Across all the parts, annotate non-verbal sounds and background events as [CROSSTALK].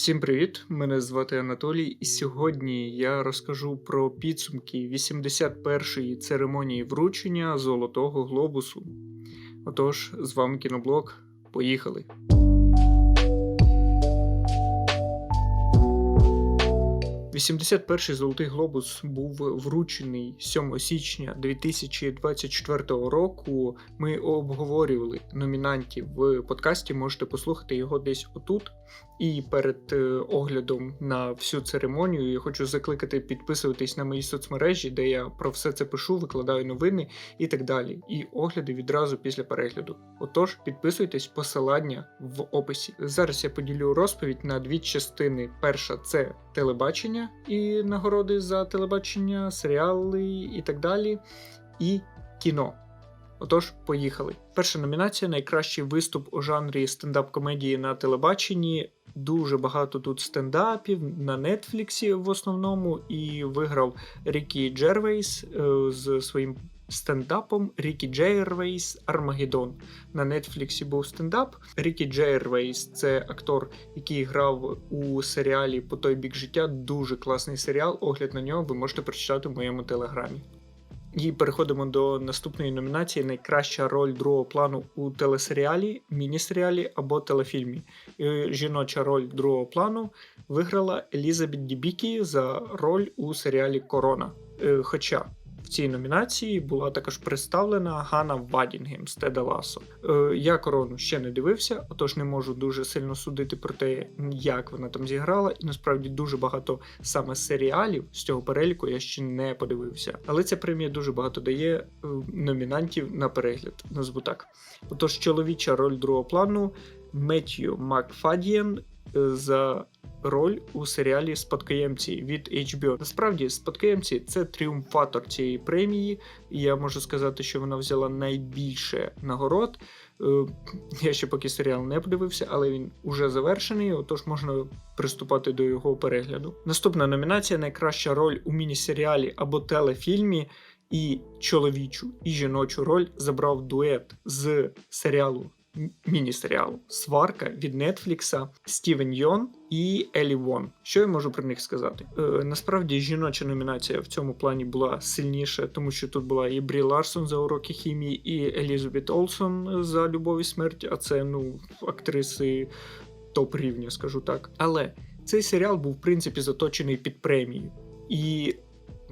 Всім привіт! Мене звати Анатолій, і сьогодні я розкажу про підсумки 81-ї церемонії вручення Золотого Глобусу. Отож, з вами кіноблог. Поїхали! 81-й золотий глобус був вручений 7 січня 2024 року. Ми обговорювали номінантів в подкасті. Можете послухати його десь отут. І перед е, оглядом на всю церемонію я хочу закликати підписуватись на мої соцмережі, де я про все це пишу, викладаю новини і так далі. І огляди відразу після перегляду. Отож, підписуйтесь, посилання в описі. Зараз я поділю розповідь на дві частини. Перша це телебачення і нагороди за телебачення, серіали і так далі. І кіно. Отож, поїхали. Перша номінація найкращий виступ у жанрі стендап-комедії на телебаченні. Дуже багато тут стендапів на Нетфліксі в основному, і виграв Рікі Джервейс е, з своїм стендапом Рікі Джервейс Армагеддон. На Нетфліксі був стендап. Рікі Джервейс це актор, який грав у серіалі По той бік життя. Дуже класний серіал. Огляд на нього ви можете прочитати в моєму телеграмі. І переходимо до наступної номінації: найкраща роль другого плану у телесеріалі, міні-серіалі або телефільмі. І жіноча роль другого плану виграла Елізабет Дібікі за роль у серіалі Корона. Е, хоча цій номінації була також представлена Ганна Вадінгем з Теда Ласо. Е, я корону ще не дивився, отож не можу дуже сильно судити про те, як вона там зіграла, і насправді дуже багато саме серіалів з цього переліку я ще не подивився. Але ця премія дуже багато дає е, номінантів на перегляд. Назву так. Отож, чоловіча роль другого плану Меттью Макфадієн за роль у серіалі Спадкоємці від HBO. Насправді, спадкоємці це тріумфатор цієї премії, і я можу сказати, що вона взяла найбільше нагород. Е, я ще поки серіал не подивився, але він уже завершений, отож можна приступати до його перегляду. Наступна номінація найкраща роль у міні-серіалі або телефільмі. І чоловічу і жіночу роль забрав дует з серіалу міні-серіалу Сварка від Нетфлікса Стівен Йон і Елі Вон. Що я можу про них сказати? Е, Насправді жіноча номінація в цьому плані була сильніша, тому що тут була і Брі Ларсон за уроки хімії, і Елізабет Олсон за любов і смерть, а це ну актриси топ рівня, скажу так. Але цей серіал був в принципі заточений під премію. І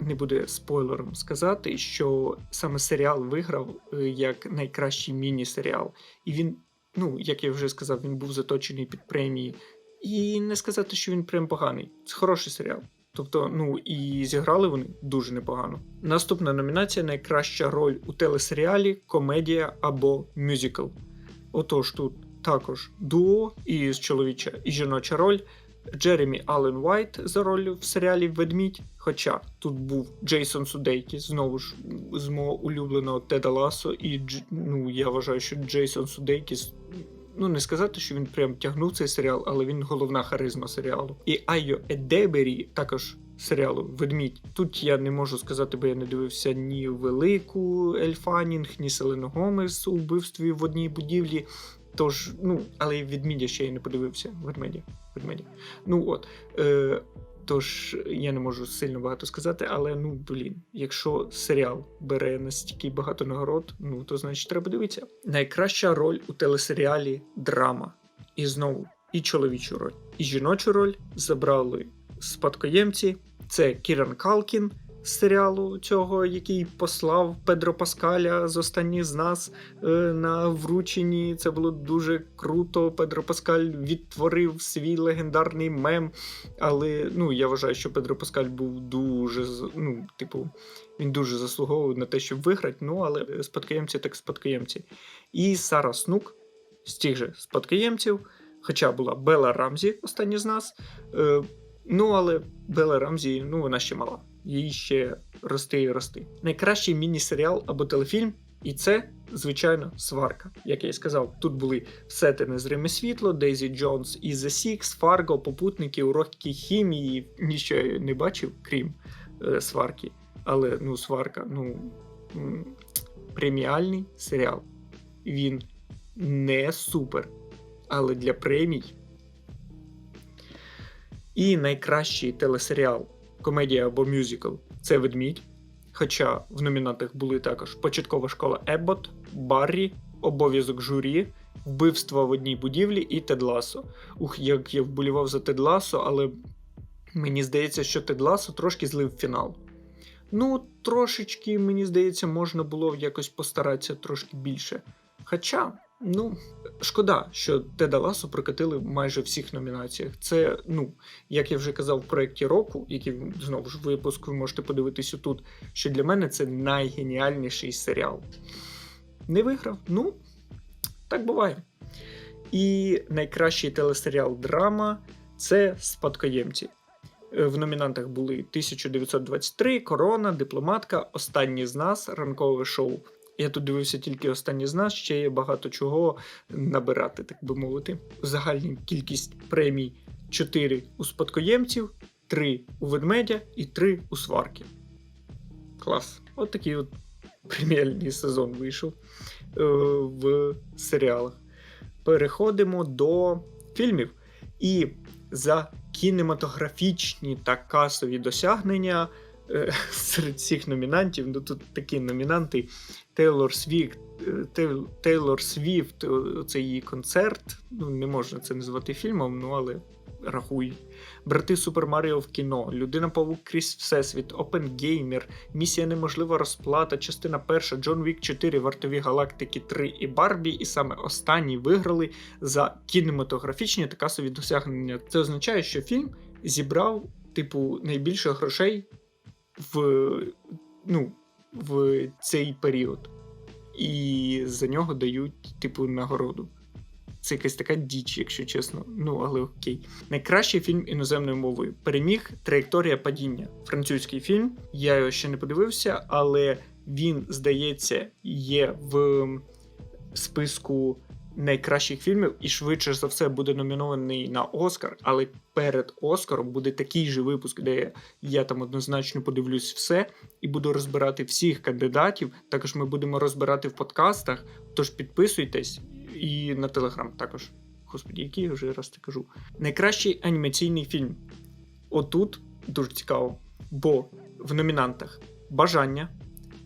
не буде спойлером сказати, що саме серіал виграв е, як найкращий міні-серіал. І він, ну, як я вже сказав, він був заточений під премії. І не сказати, що він прям поганий. Це хороший серіал. Тобто, ну і зіграли вони дуже непогано. Наступна номінація найкраща роль у телесеріалі, комедія або мюзикл. Отож, тут також дуо і чоловіча і жіноча роль. Джеремі Аллен Уайт за роль в серіалі Ведмідь. Хоча тут був Джейсон Судейкіс, знову ж з мого улюбленого Теда Ласо, і ну, я вважаю, що Джейсон Судейкіс. Ну, не сказати, що він прям тягнув цей серіал, але він головна харизма серіалу. І Айо Едебері, також серіалу Ведмідь. Тут я не можу сказати, бо я не дивився ні велику Ельфанінг, ні Селену Гомес у вбивстві в одній будівлі. Тож, ну, але відмідя ще й не подивився ведмеді. ведмеді. Ну от. Е, Тож я не можу сильно багато сказати, але ну блін, якщо серіал бере настільки багато нагород, ну то значить треба дивитися. Найкраща роль у телесеріалі драма. І знову і чоловічу роль, і жіночу роль забрали спадкоємці. Це Кіран Калкін серіалу цього, який послав Педро Паскаля з останніх з нас е, на врученні. Це було дуже круто. Педро Паскаль відтворив свій легендарний мем. Але ну, я вважаю, що Педро Паскаль був дуже ну, типу, він дуже заслуговував на те, щоб виграти. Ну, але спадкоємці так спадкоємці. І Сара Снук з тих же спадкоємців. Хоча була Бела Рамзі, остання з нас. Е, Ну, але Бела Рамзі, ну вона ще мала їй ще рости і рости. Найкращий міні-серіал або телефільм, і це, звичайно, сварка. Як я й сказав, тут були все те незриме світло, Дейзі Джонс і The Six, Фарго, попутники, уроки хімії. Нічого я не бачив, крім е, сварки. Але ну, сварка, ну преміальний серіал. Він не супер. Але для премій І найкращий телесеріал, комедія або мюзикл це ведмідь. Хоча в номінантах були також початкова школа Еббот, Баррі, обов'язок журі, вбивство в одній будівлі і Тед Ласо. Ух, як я вболівав за Тед Ласо, але мені здається, що Тед Ласо трошки злив фінал. Ну, трошечки, мені здається, можна було якось постаратися трошки більше. Хоча, ну, шкода, що Теда Ласо прокатили майже всіх номінаціях. Це, ну, як я вже казав в проєкті року, який знову ж випуск ви можете подивитися тут, що для мене це найгеніальніший серіал. Не виграв? Ну, так буває. І найкращий телесеріал драма це спадкоємці. Е, В номінантах були 1923, Корона, Дипломатка, Останні з нас, ранкове шоу. Я тут дивився тільки останні з нас, ще є багато чого набирати, так би мовити. Загальна кількість премій 4 у спадкоємців, 3 у ведмедя і 3 у сварки. Клас. От такий от преміальний сезон вийшов е, в серіалах. Переходимо до фільмів. І за кінематографічні та касові досягнення [LAUGHS] серед всіх номінантів. Ну тут такі номінанти: Тейлор Свіфт, Тейлор Свіфт, це її концерт. Ну, не можна це назвати фільмом, ну але рахуй. Брати Супер Маріо в кіно, Людина Павук крізь Всесвіт, Опенгеймер, Місія Неможлива розплата, частина перша, Джон Вік 4, Вартові Галактики 3 і Барбі, і саме останні виграли за кінематографічні та касові досягнення. Це означає, що фільм зібрав, типу, найбільше грошей в, ну, в цей період. І за нього дають, типу, нагороду. Це якась така діч, якщо чесно. Ну, але окей. Найкращий фільм іноземною мовою переміг Траєкторія падіння. Французький фільм. Я його ще не подивився, але він, здається, є в списку найкращих фільмів і швидше за все буде номінований на Оскар. Але перед Оскаром буде такий же випуск, де я там однозначно подивлюсь все і буду розбирати всіх кандидатів. Також ми будемо розбирати в подкастах. Тож підписуйтесь і на телеграм також. Господі, який я вже раз це кажу. Найкращий анімаційний фільм. Отут дуже цікаво, бо в номінантах Бажання,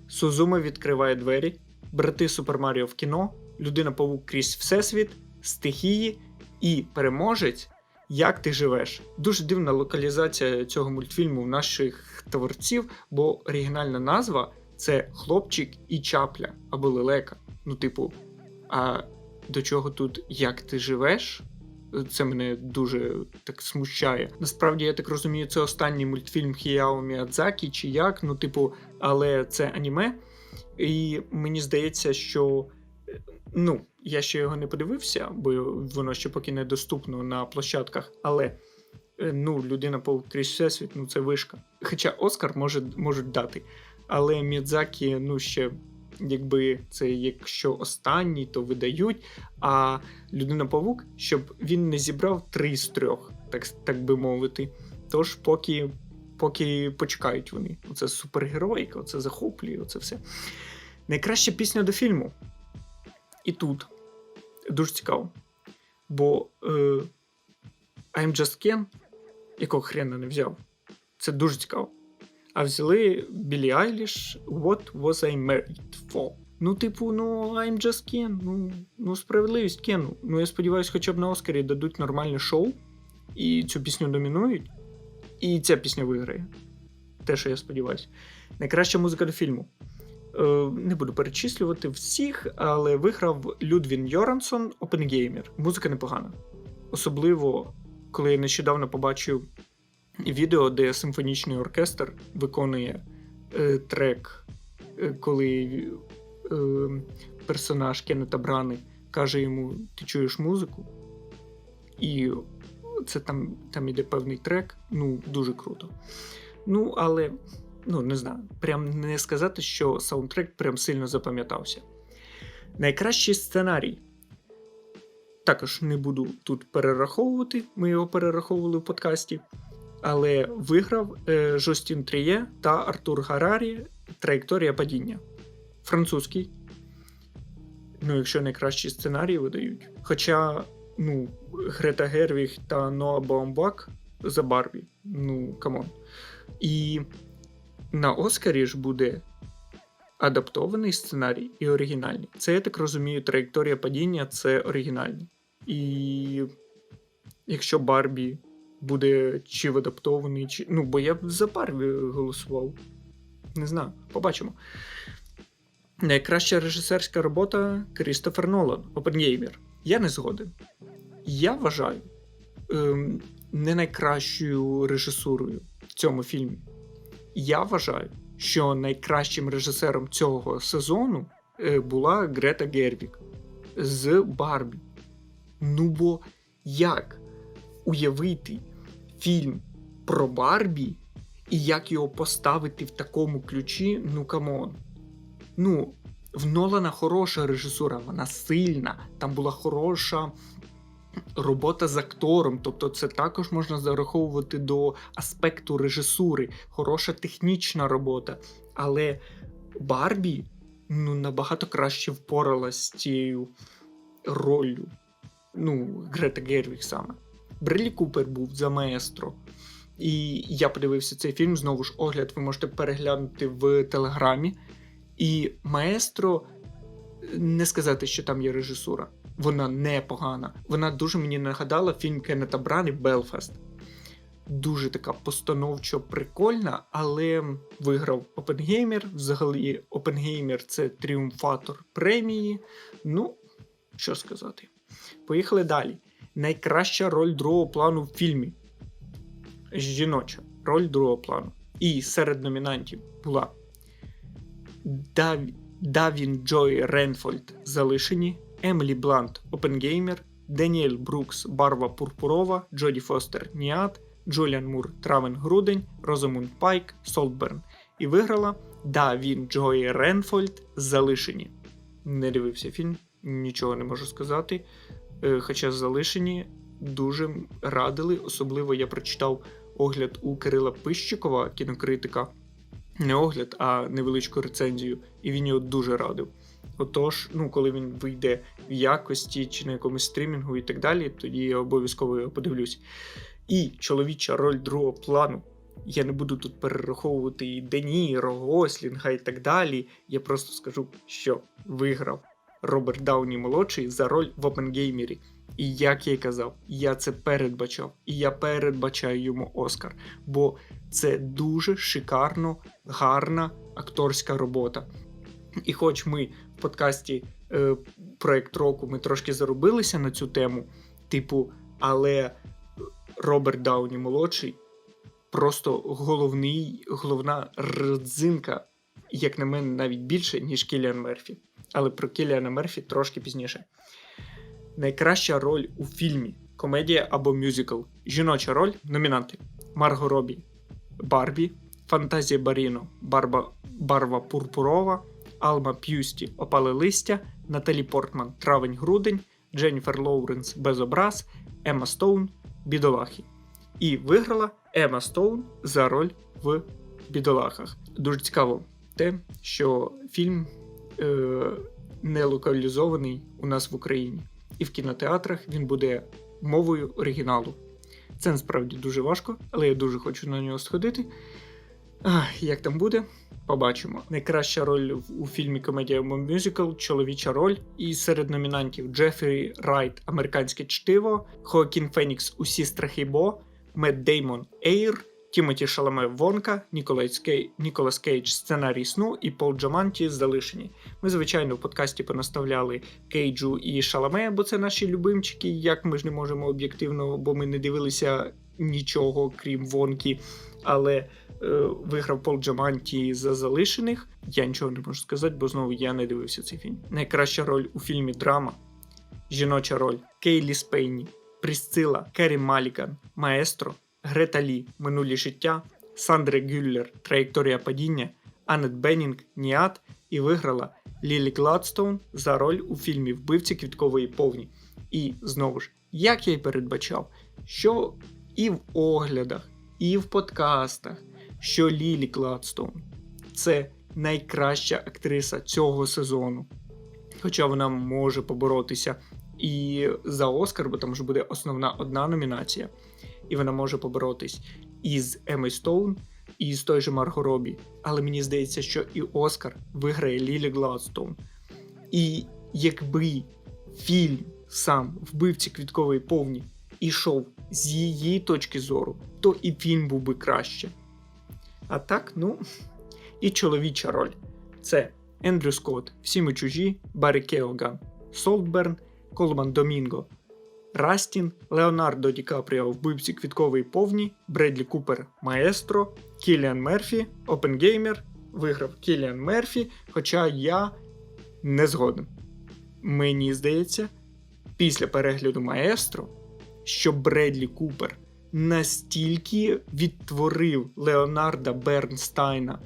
Сузума відкриває двері, Брати Супер Маріо в кіно, Людина Павук крізь Всесвіт, Стихії і переможець. Як ти живеш? Дуже дивна локалізація цього мультфільму в наших творців, бо оригінальна назва це Хлопчик і Чапля або Лелека. Ну, типу, а до чого тут як ти живеш? Це мене дуже так смущає. Насправді, я так розумію, це останній мультфільм Хіяо Міядзакі чи як, ну, типу, але це аніме. І мені здається, що ну, я ще його не подивився, бо воно ще поки не доступно на площадках. Але ну, людина по крізь всесвіт, ну це вишка. Хоча Оскар може, можуть дати. Але Мідзакі, ну ще якби це якщо останній, то видають. А людина Павук, щоб він не зібрав три з трьох, так так би мовити. Тож, поки поки почекають вони. Оце супергероїка, оце захоплює, оце все. Найкраща пісня до фільму. І тут дуже цікаво. Бо е, I'm Just Ken, якого хрена не взяв, це дуже цікаво. А взяли Білі Айліш What Was I Married For. Ну, типу, ну, I'm just Ken. Ну, ну справедливість Кену. Ну, я сподіваюся, хоча б на Оскарі дадуть нормальне шоу, і цю пісню домінують. І ця пісня виграє. Те, що я сподіваюся. Найкраща музика до фільму. Е, не буду перечислювати всіх, але виграв Людвін Йорансон Опенгеймер. Музика непогана. Особливо, коли я нещодавно побачив відео, де симфонічний оркестр виконує е, трек, е, коли е, персонаж Кеннета Брани каже йому: Ти чуєш музику? І це там там іде певний трек. Ну, дуже круто. Ну, але, ну, не знаю, прям не сказати, що саундтрек прям сильно запам'ятався. Найкращий сценарій. Також не буду тут перераховувати, ми його перераховували в подкасті. Але виграв е, Жостін Тріє та Артур Гарарі Траєкторія падіння. Французький. Ну, якщо найкращі сценарії видають. Хоча, ну, Грета Гервіг та Ноа Баумбак за Барбі. Ну, камон. І на Оскарі ж буде адаптований сценарій і оригінальний. Це, я так розумію, траєкторія падіння це оригінальний. І якщо Барбі буде чи в адаптований, чи. Ну, бо я б за Барбі голосував. Не знаю, побачимо. Найкраща режисерська робота Крістофер Нолан, Опенгеймер. Я не згоден. Я вважаю ем, не найкращою режисурою в цьому фільмі. Я вважаю, що найкращим режисером цього сезону е, була Грета Гервік з Барбі. Ну бо як уявити фільм про Барбі і як його поставити в такому ключі, ну камон. Ну, в Нолана хороша режисура, вона сильна, там була хороша робота з актором, тобто це також можна зараховувати до аспекту режисури, хороша технічна робота. Але Барбі ну, набагато краще впоралась з цією роллю. Ну, Грета Гервік саме. Брелі Купер був за маестро. І я подивився цей фільм. Знову ж огляд, ви можете переглянути в телеграмі. І маестро не сказати, що там є режисура. Вона непогана. Вона дуже мені нагадала фільм Кеннета Брани Белфаст. Дуже така постановчо прикольна, але виграв Опенгеймер. Взагалі, Опенгеймер це тріумфатор премії. Ну, що сказати. Поїхали далі. Найкраща роль другого плану в фільмі. Жіноча роль другого плану. І серед номінантів була Дав... Давін Джой Ренфольд залишені, Емілі Блант Опенгеймер, Даніель Брукс Барва Пурпурова, Джоді Фостер Ніат, Джуліан Мур Травен Грудень, Розамунд Пайк, Солтберн. І виграла Давін Джой Ренфольд залишені. Не дивився фільм, нічого не можу сказати. Е, хоча залишені дуже радили, особливо я прочитав огляд у Кирила Пищикова, кінокритика. Не огляд, а невеличку рецензію, і він його дуже радив. Отож, ну, коли він вийде в якості чи на якомусь стрімінгу і так далі, тоді я обов'язково його подивлюсь. І чоловіча роль другого плану. Я не буду тут перераховувати і Деніро, Гослінга і так далі. Я просто скажу, що виграв Роберт Дауні молодший за роль в Опенгеймері. І як я й казав, я це передбачав, і я передбачаю йому Оскар. Бо це дуже шикарно, гарна акторська робота. І хоч ми подкасті е, проект року ми трошки заробилися на цю тему, типу, але Роберт Дауні молодший просто головний, головна родзинка, як на мене, навіть більше, ніж Кіліан Мерфі. Але про Кіліана Мерфі трошки пізніше. Найкраща роль у фільмі комедія або мюзикл. Жіноча роль номінанти: Марго Робі, Барбі, Фантазія Баріно, Барба, Барва Пурпурова, Алма П'юсті Опали листя, Наталі Портман Травень-Грудень, Дженніфер Лоуренс Безобраз, Емма Стоун Бідолахи. І виграла Емма Стоун за роль в бідолахах. Дуже цікаво те, що фільм е, не локалізований у нас в Україні і в кінотеатрах він буде мовою оригіналу. Це насправді дуже важко, але я дуже хочу на нього сходити. Ах, Як там буде, побачимо. Найкраща роль у фільмі Комедія Мюзикл, чоловіча роль. І серед номінантів Джефрі Райт, Американське чтиво, Хоакін Фенікс, Усі страхи Бо, Мед Деймон Ейр, Тімоті Шаламе Вонка, Ніколас, Кей... Ніколас Кейдж сценарій сну і Пол Джаманті залишені. Ми, звичайно, в подкасті понаставляли Кейджу і Шаламе, бо це наші любимчики. Як ми ж не можемо об'єктивно, бо ми не дивилися нічого, крім Вонки. Але е, виграв Пол Джаманті за залишених. Я нічого не можу сказати, бо знову я не дивився цей фільм. Найкраща роль у фільмі драма, жіноча роль. Кейлі Спейні, Присцила, Керрі Малікан, Маестро. Грета Лі. Минулі життя, Сандре Гюллер. Траєкторія падіння, Анет Беннінг. Ніат і виграла Лілі Гладстоун за роль у фільмі Вбивці квіткової повні. І знову ж, як я й передбачав, що і в оглядах, і в подкастах, що Лілі Гладстоун це найкраща актриса цього сезону. Хоча вона може поборотися і за Оскар, бо там вже буде основна одна номінація. і вона може поборотись із Еми Стоун, і з той же Марго Робі. Але мені здається, що і Оскар виграє Лілі Гладстоун. І якби фільм сам вбивці квіткової повні ішов з її точки зору, то і фільм був би краще. А так, ну, і чоловіча роль це Ендрю Скотт, Всі ми чужі, Баррі Кеоган, Солтберн, Колман Домінго, Растін, Леонардо Ді Капріо вбивці квіткової повні, Бредлі Купер Маестро, Кіліан Мерфі, Опенгеймер, виграв Кіліан Мерфі, хоча я не згоден. Мені здається, після перегляду Маестро, що Бредлі Купер настільки відтворив Леонарда Бернстайна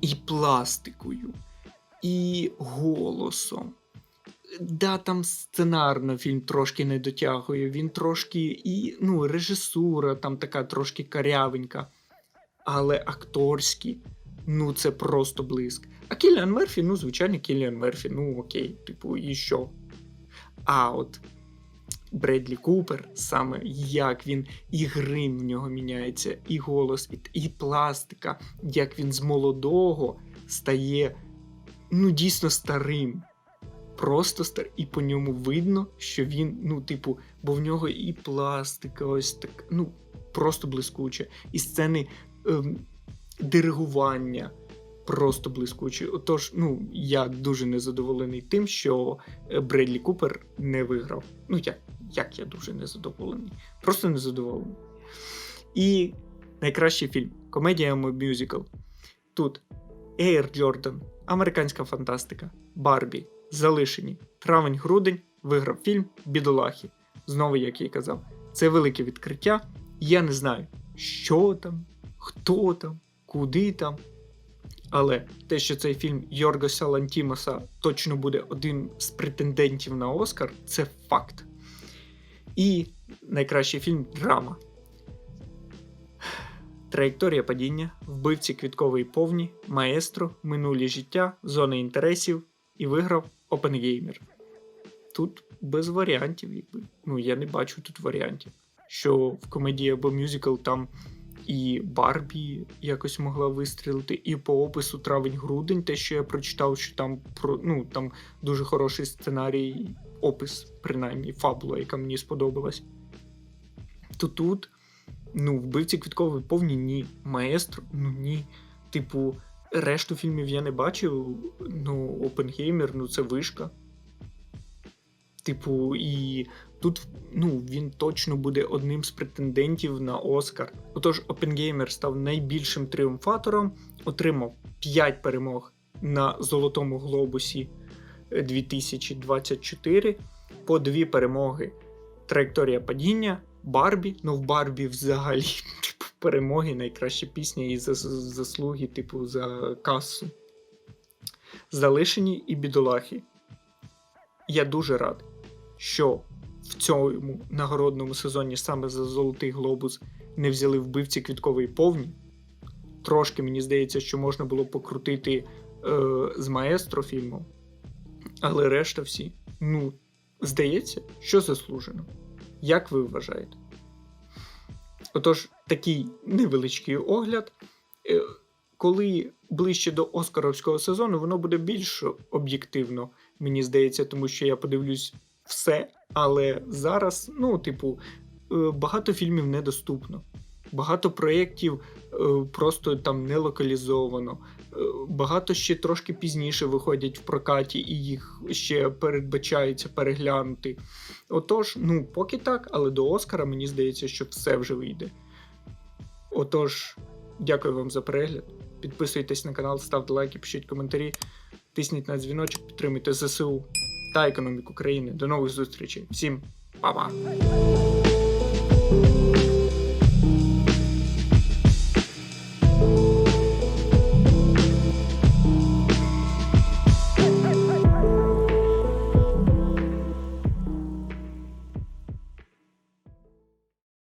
і пластикою, і голосом. Да, там сценарно фільм трошки не дотягує, він трошки і ну, режисура там така трошки карявенька. Але акторські, ну це просто блиск. А Кіліан Мерфі, ну, звичайно, Кіліан Мерфі, ну окей, типу, і що? А от Бредлі Купер, саме як він і грим в нього міняється, і голос, і, пластика, як він з молодого стає ну, дійсно старим. Просто стар, і по ньому видно, що він, ну, типу, бо в нього і пластика, ось так, ну, просто блискуче. І сцени ем, диригування просто блискучі. Отож, ну, я дуже незадоволений тим, що е, Бредлі Купер не виграв. Ну, як, як я дуже незадоволений. Просто незадоволений. І найкращий фільм комедія мюзикл. Тут Ейр Джордан, американська фантастика, Барбі, Залишені, Травень-грудень виграв фільм Бідолахи. Знову, як я й казав, це велике відкриття. Я не знаю, що там, хто там, куди там. Але те, що цей фільм Йоргоса Лантімоса точно буде один з претендентів на Оскар, це факт. І найкращий фільм драма. Траєкторія падіння, вбивці квіткової повні, маестро, минулі життя, зони інтересів і виграв Опенгеймер. Тут без варіантів, якби. Ну, я не бачу тут варіантів. Що в комедії або мюзикл там і Барбі якось могла вистрілити, і по опису травень-грудень, те, що я прочитав, що там про ну там дуже хороший сценарій, опис, принаймні, фабула, яка мені сподобалась. То тут, ну, вбивці квіткової повні ні. Маестро, ну ні. Типу, решту фільмів я не бачив. Ну, Опенгеймер, ну це вишка. Типу, і тут ну, він точно буде одним з претендентів на Оскар. Отож, Опенгеймер став найбільшим тріумфатором, отримав 5 перемог на Золотому Глобусі 2024, по дві перемоги. Траєкторія падіння, Барбі. Ну, в Барбі взагалі [LAUGHS] типу, перемоги, найкраща пісня і заслуги, типу, за касу. Залишені і бідолахи. Я дуже радий, що в цьому нагородному сезоні саме за Золотий Глобус не взяли вбивці квіткової повні. Трошки мені здається, що можна було покрутити е, з маестро фільмом. Але решта всі, ну, здається, що заслужено. Як ви вважаєте? Отож, такий невеличкий огляд. Е, коли ближче до Оскаровського сезону, воно буде більш об'єктивно, мені здається, тому що я подивлюсь все. Але зараз, ну, типу, е, багато фільмів недоступно. Багато проєктів е, просто там не локалізовано. Е, багато ще трошки пізніше виходять в прокаті, і їх ще передбачається переглянути. Отож, ну, поки так, але до Оскара мені здається, що все вже вийде. Отож, дякую вам за перегляд. Підписуйтесь на канал, ставте лайки, пишіть коментарі, тисніть на дзвіночок, підтримуйте ЗСУ та економіку країни. До нових зустрічей. Всім па-па!